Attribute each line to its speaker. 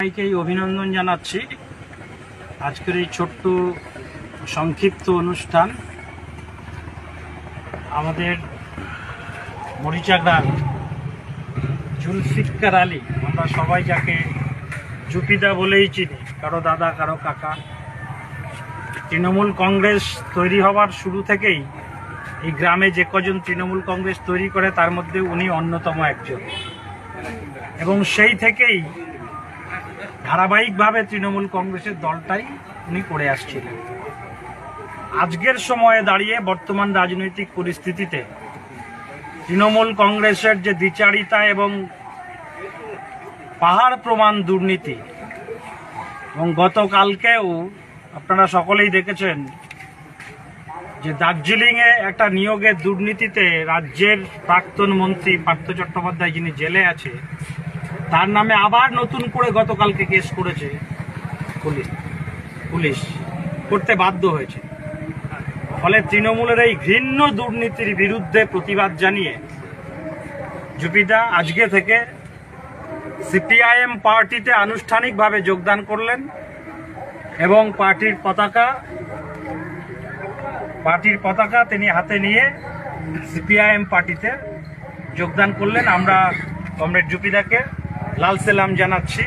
Speaker 1: সবাইকেই অভিনন্দন জানাচ্ছি। আজকের এই ছোট্ট সংক্ষিপ্ত অনুষ্ঠান আমাদের মরিচাগ্রাম জুলফিকার আলী, আমরা সবাই যাকে জুপিদা বলেই চিনি, কারও দাদা, কারও কাকা। তৃণমূল কংগ্রেস তৈরি হওয়ার শুরু থেকেই এই গ্রামে যে কজন তৃণমূল কংগ্রেস তৈরি করে, তার মধ্যে উনি অন্যতম একজন। এবং সেই থেকেই ধারাবাহিকভাবে তৃণমূল কংগ্রেসের দলটাই উনি করে আসছিলেন। আজকের সময়ে দাঁড়িয়ে বর্তমান রাজনৈতিক পরিস্থিতিতে তৃণমূল কংগ্রেসের যে দ্বিচারিতা এবং পাহাড় প্রমাণ দুর্নীতি এবং গতকালকেও আপনারা সকলেই দেখেছেন যে দার্জিলিংয়ে একটা নিয়োগের দুর্নীতিতে রাজ্যের প্রাক্তন মন্ত্রী পার্থ চট্টোপাধ্যায় যিনি জেলে আছে তার নামে আবার নতুন করে গতকালকে কেস করেছে পুলিশ। পুলিশ করতে বাধ্য হয়েছে। ফলে তৃণমূলের এই ঘৃণ্য দুর্নীতির বিরুদ্ধে প্রতিবাদ জানিয়ে জুপিদা আজকে থেকে সিপিআইএম পার্টিতে আনুষ্ঠানিকভাবে যোগদান করলেন এবং পার্টির পতাকা পার্টির পতাকা তিনি হাতে নিয়ে সিপিআইএম পার্টিতে যোগদান করলেন। আমরা কমরেড জুপিদাকে লাল সেলাম জানাচ্ছি।